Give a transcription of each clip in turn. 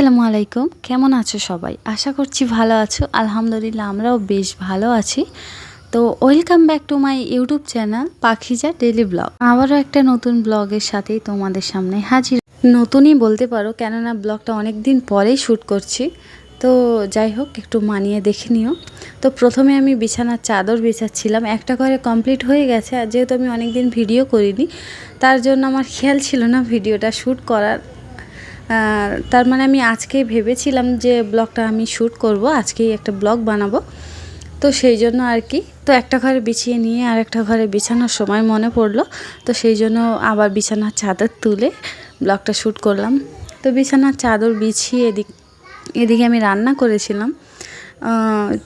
আসসালামু আলাইকুম। কেমন আছো সবাই? আশা করছি ভালো আছো। আলহামদুলিল্লাহ আমরাও বেশ ভালো আছি। তো welcome back to my YouTube channel Pakhija daily vlog. আবারও একটা নতুন ব্লগের সাথেই তোমাদের সামনে হাজির। নতুনই বলতে পারো, কেননা ব্লগটা অনেক দিন পরেই শ্যুট করছি। তো যাই হোক, একটু মানিয়ে দেখে নিও। তো প্রথমে আমি বিছানার চাদর বিছাচ্ছিলাম। একটা করে কমপ্লিট হয়ে গেছে আর যেহেতু আমি অনেক দিন ভিডিও করিনি, তার জন্য আমার খেয়াল ছিল না ভিডিওটা শ্যুট করার। তার মানে আমি আজকেই ভেবেছিলাম যে ব্লগটা আমি শ্যুট করব, আজকেই একটা ব্লগ বানাবো। তো সেই জন্য আর কি, তো একটা ঘরে বিছিয়ে নিয়ে আর একটা ঘরে বিছানোর সময় মনে পড়ল, তো সেই জন্য আবার বিছানার চাদর তুলে ব্লগটা শ্যুট করলাম। তো বিছানার চাদর বিছিয়ে এদিক, এদিকে আমি রান্না করেছিলাম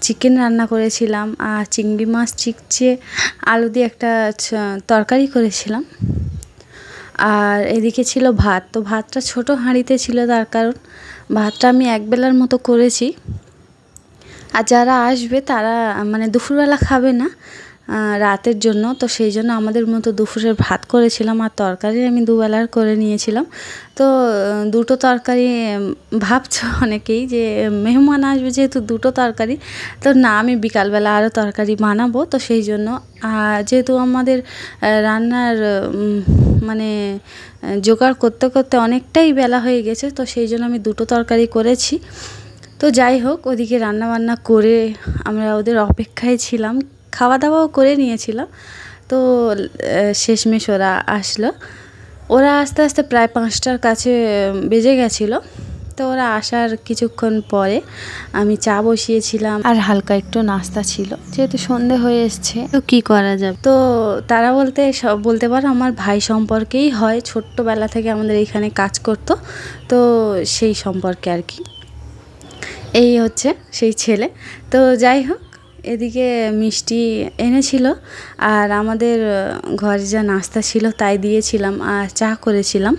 চিকেন রান্না করেছিলাম, আর চিংড়ি মাছ চিকচে আলু দিয়ে একটা তরকারি করেছিলাম। আর এদিকে ছিল ভাত। তো ভাতটা ছোট হাঁড়িতে ছিল, তার কারণ ভাতটা আমি একবেলার মতো করেছি। আর যারা আসবে তারা মানে দুপুরবেলা খাবে না রাতের জন্য। তো সেই জন্য আমাদের মতো দুপুরের ভাত করেছিলাম আর তরকারি আমি দুবেলার করে নিয়েছিলাম। তো দুটো তরকারি ভাবছ অনেকেই যে, মেহমান আসবে যেহেতু দুটো তরকারি, তো না, আমি বিকালবেলা আরও তরকারি বানাবো। তো সেই জন্য যেহেতু আমাদের রান্নার মানে জোগাড় করতে করতে অনেকটাই বেলা হয়ে গেছে, তো সেই জন্য আমি দুটো তরকারি করেছি। তো যাই হোক, ওদিকে রান্না বান্না করে আমরা ওদের অপেক্ষায় ছিলাম। খাওয়া দাওয়াও করে নিয়েছিলাম তো শেষমেশ ওরা আসলো। ওরা আস্তে আস্তে প্রায় পাঁচটার কাছে বেজে গেছিল। তো ওরা আসার কিছুক্ষণ পরে আমি চা বসিয়েছিলাম। আর হালকা একটু নাস্তা ছিল। যেহেতু সন্ধে হয়ে এসছে, তো কি করা যাবে? তো তারা বলতে, সব বলতে পারো, আমার ভাই সম্পর্কেই হয়। ছোট্টবেলা থেকে আমাদের এইখানে কাজ করতো। তো সেই সম্পর্কে আর কি। এই হচ্ছে সেই ছেলে। তো যাই হোক এদিকে মিষ্টি এনেছিল আর আমাদের ঘরে যা নাস্তা ছিল তাই দিয়েছিলাম আর চা করেছিলাম।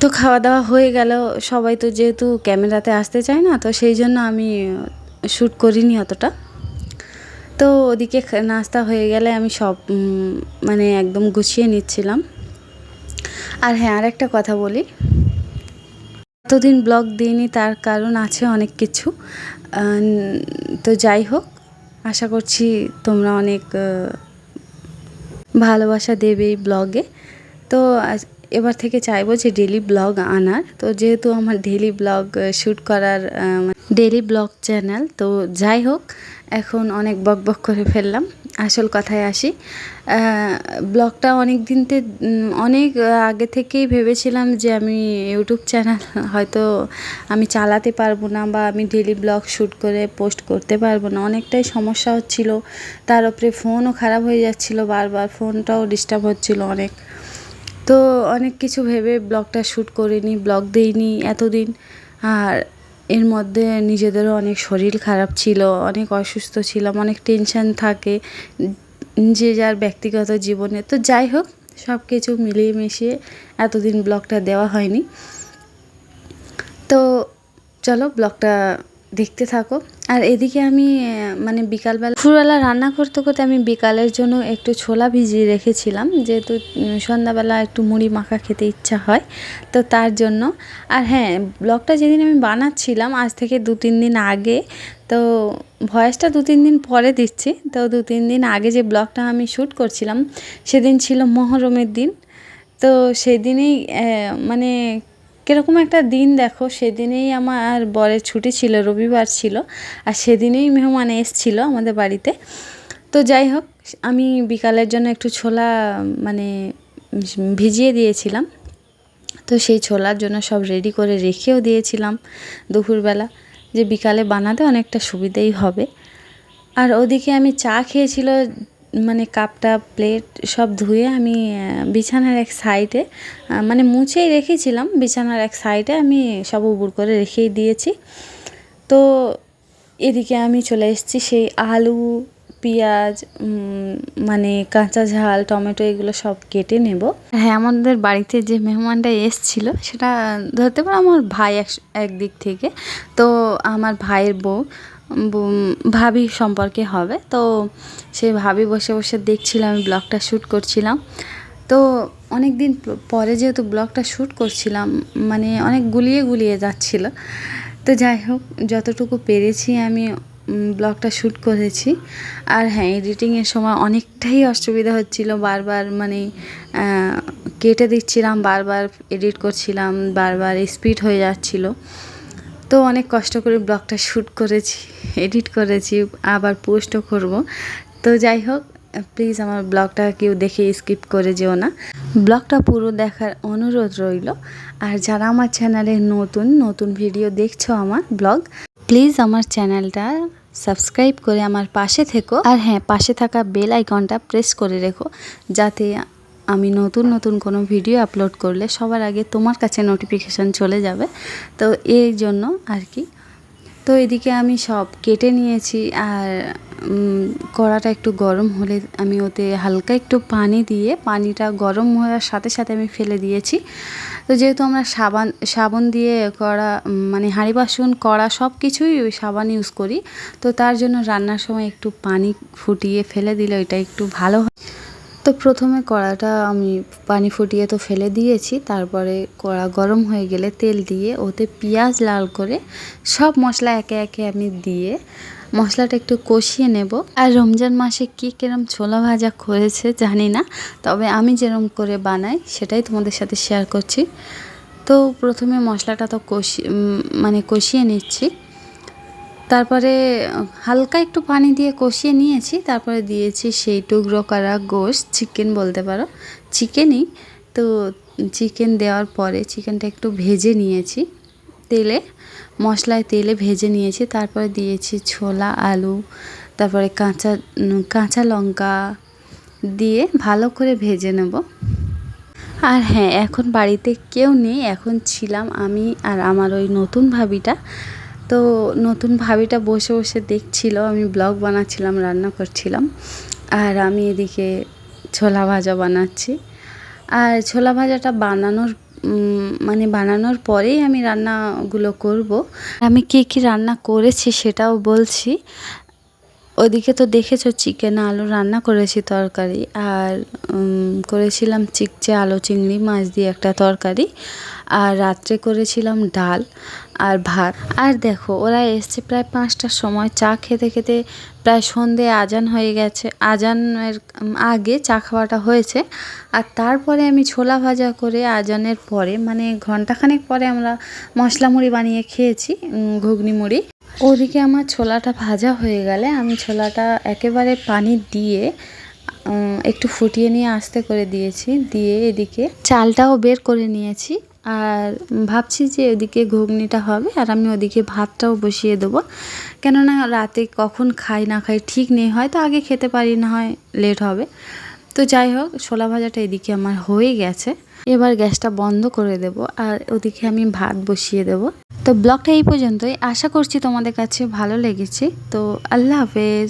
তো খাওয়া দাওয়া হয়ে গেল। সবাই তো যেহেতু ক্যামেরাতে আসতে চায় না, তো সেই জন্য আমি শ্যুট করিনি অতটা। তো ওদিকে নাস্তা হয়ে গেলে আমি সব মানে একদম গুছিয়ে নিচ্ছিলাম। আর হ্যাঁ আর একটা কথা বলি। এতদিন ব্লগ দিইনি, তার কারণ আছে অনেক কিছু। তো যাই হোক, আশা করছি তোমরা অনেক ভালোবাসা দেবে এই ব্লগে। তো এবার থেকে চাইব যে ডেলি ব্লগ আনার। তো যেহেতু আমার ডেলি ব্লগ শ্যুট করার ডেলি ব্লগ চ্যানেল তো যাই হোক, এখন অনেক বক বক করে ফেললাম। আসল কথায় আসি। ব্লগটা অনেক দিনতে অনেক আগে থেকেই ভেবেছিলাম যে আমি ইউটিউব চ্যানেল হয়তো আমি চালাতে পারব না বা আমি ডেলি ব্লগ শ্যুট করে পোস্ট করতে পারব না। অনেকটাই সমস্যা হচ্ছিল। তার উপরে ফোনও খারাপ হয়ে যাচ্ছিল। বারবার ফোনটাও ডিস্টার্ব হচ্ছিল অনেক। তো অনেক কিছু ভেবে ব্লগটা শ্যুট করিনি ব্লগ দিইনি এতদিন। আর এর মধ্যে নিজেদেরও অনেক শরীর খারাপ ছিল, অনেক অসুস্থ ছিলাম, অনেক টেনশন থাকে, যে যার ব্যক্তিগত জীবনে। তো যাই হোক সব কিছু মিলিয়ে মিশিয়ে এতদিন ব্লগটা দেওয়া হয়নি। তো চলো ব্লগটা দেখতে থাকো। আর এদিকে আমি মানে বিকালবেলা দুপুরবেলা রান্না করতে করতে আমি বিকালের জন্য একটু ছোলা ভিজিয়ে রেখেছিলাম। যেহেতু সন্ধ্যাবেলা একটু মুড়ি মাখা খেতে ইচ্ছা হয়, তো তার জন্য। আর হ্যাঁ ব্লগটা যেদিন আমি বানাচ্ছিলাম, আজ থেকে দু তিন দিন আগে, তো ভয়েসটা দু তিন দিন পরে দিচ্ছি। তো দু তিন দিন আগে যে ব্লগটা আমি শ্যুট করছিলাম, সেদিন ছিল মহরমের দিন। তো সেদিনেই মানে কীরকম একটা দিন দেখো, সেদিনেই আমার বরের ছুটি ছিল, রবিবার ছিল, আর সেদিনেই মেহমান এসছিল আমাদের বাড়িতে। তো যাই হোক, আমি বিকালের জন্য একটু ছোলা মানে ভিজিয়ে দিয়েছিলাম। তো সেই ছোলার জন্য সব রেডি করে রেখেও দিয়েছিলাম দুপুরবেলা, যে বিকালে বানাতে অনেকটা সুবিধেই হবে। আর ওদিকে আমি চা খেয়েছিল মানে কাপটা প্লেট সব ধুয়ে আমি বিছানার এক সাইডে মানে মুছেই রেখেছিলাম। বিছানার এক সাইডে আমি সব উবুর করে রেখেই দিয়েছি। তো এদিকে আমি চলে এসেছি সেই আলু, পেঁয়াজ মানে কাঁচা ঝাল, টমেটো এগুলো সব কেটে নেব। হ্যাঁ আমাদের বাড়িতে যে মেহমানটা এসছিল, সেটা ধরতে পারো আমার ভাই এক, একদিক থেকে। তো আমার ভাইয়ের বউ বউ- ভাবি সম্পর্কে হবে। তো সেই ভাবি বসে বসে দেখছিলাম, আমি ব্লগটা শ্যুট করছিলাম। তো অনেক দিন পরে যেহেতু ব্লগটা শ্যুট করছিলাম মানে অনেক গুলিয়ে গুলিয়ে যাচ্ছিল। তো যাই হোক, যতটুকু পেরেছি আমি ব্লগটা শ্যুট করেছি। আর হ্যাঁ এডিটিংয়ের সময় অনেকটাই অসুবিধা হচ্ছিল। বারবার মানে কেটে দিচ্ছিলাম, বারবার এডিট করছিলাম, বারবার স্পিড হয়ে যাচ্ছিল। তো অনেক কষ্ট করে ব্লগটা শ্যুট করেছি, এডিট করেছি, আবার পোস্টও করব। তো যাই হোক প্লিজ আমার ব্লগটা কেউ দেখে স্কিপ করে যেও না। ব্লগটা পুরো দেখার অনুরোধ রইল। আর যারা আমার চ্যানেলে নতুন নতুন ভিডিও দেখছ আমার ব্লগ প্লিজ আমার চ্যানেলটা সাবস্ক্রাইব করে আমার পাশে থেকো। আর হ্যাঁ পাশে থাকা বেল আইকনটা প্রেস করে রেখো, যাতে আমি নতুন নতুন কোনো ভিডিও আপলোড করলে সবার আগে তোমার কাছে নোটিফিকেশান চলে যাবে। তো এই জন্য আর কি। তো এদিকে আমি সব কেটে নিয়েছি আর কড়াটা একটু গরম হলে আমি ওতে হালকা একটু পানি দিয়ে, পানিটা গরম হওয়ার সাথে সাথে আমি ফেলে দিয়েছি। তো যেহেতু আমরা সাবান সাবান দিয়ে কড়া মানে হাঁড়ি বাসন, কড়া সব কিছুই ওই সাবান ইউজ করি, তো তার জন্য রান্নার সময় একটু পানি ফুটিয়ে ফেলে দিলে ওইটা একটু ভালো হয়। তো প্রথমে কড়াটা আমি পানি ফুটিয়ে তো ফেলে দিয়েছি, তারপরে কড়া গরম হয়ে গেলে তেল দিয়ে ওতে পেঁয়াজ লাল করে সব মশলা একে একে আমি দিয়ে মশলাটা একটু কষিয়ে নেব। আর রমজান মাসে কী কিরম ছোলা ভাজা করেছে জানি না, তবে আমি যেরম করে বানাই সেটাই তোমাদের সাথে শেয়ার করছি। তো প্রথমে মশলাটা তো কষি মানে কষিয়ে নিচ্ছি। তারপরে, হালকা একটু পানি দিয়ে কষিয়ে নিয়েছি। তারপরে দিয়েছি সেই টুকরো করা গোশ, চিকেন বলতে পারো। চিকেনই। তো চিকেন দেওয়ার পরে চিকেনটা একটু ভেজে নিয়েছি তেলে, মশলায় তেলে ভেজে নিয়েছি। তারপরে দিয়েছি ছোলা, আলু, তারপরে কাঁচা কাঁচা লঙ্কা দিয়ে ভালো করে ভেজে নেব। আর হ্যাঁ এখন বাড়িতে কেউ নেই, এখন ছিলাম আমি আর আমার ওই নতুন ভাবিটা। তো নতুন ভাবিটা বসে বসে দেখছিল, আমি ব্লগ বানাচ্ছিলাম, রান্না করছিলাম। আর আমি এদিকে ছোলা ভাজা বানাচ্ছি। আর ছোলা ভাজাটা বানানোর মানে বানানোর পরেই আমি রান্নাগুলো করব। আমি কী কী রান্না করেছি সেটাও বলছি। ওদিকে তো দেখেছ চিকেন আলু রান্না করেছি তরকারি আর করেছিলাম চিকচে আলু চিংড়ি, মাছ দিয়ে একটা তরকারি। আর রাত্রে করেছিলাম ডাল আর ভাত। আর দেখো, ওরা এসছে প্রায় পাঁচটার সময়। চা খেতে খেতে প্রায় সন্ধে আজান হয়ে গেছে। আজানের আগে চা খাওয়াটা হয়েছে। আর তারপরে আমি ছোলা ভাজা করে আজানের পরে মানে ঘন্টাখানেক পরে আমরা মশলা মুড়ি বানিয়ে খেয়েছি ঘুগনি মুড়ি। ওদিকে আমার ছোলাটা ভাজা হয়ে গেলে আমি ছোলাটা একেবারে পানি দিয়ে একটু ফুটিয়ে নিয়ে আস্তে করে দিয়েছি, দিয়ে এদিকে চালটাও বের করে নিয়েছি। আর ভাবছি যে ওদিকে ঘুগনিটা হবে আর আমি ওদিকে ভাতটাও বসিয়ে দেবো। কেননা রাতে কখন খাই না খাই ঠিক নেই, হয়তো আগে খেতে পারি না হয় লেট হবে। তো যাই হোক, ছোলা ভাজাটা এদিকে আমার হয়ে গেছে। এবার গ্যাসটা বন্ধ করে দেব আর ওদিকে আমি ভাত বসিয়ে দেব। তো ব্লগটা এই পর্যন্তই। আশা করছি তোমাদের কাছে ভালো লেগেছে। তো আল্লাহ হাফেজ।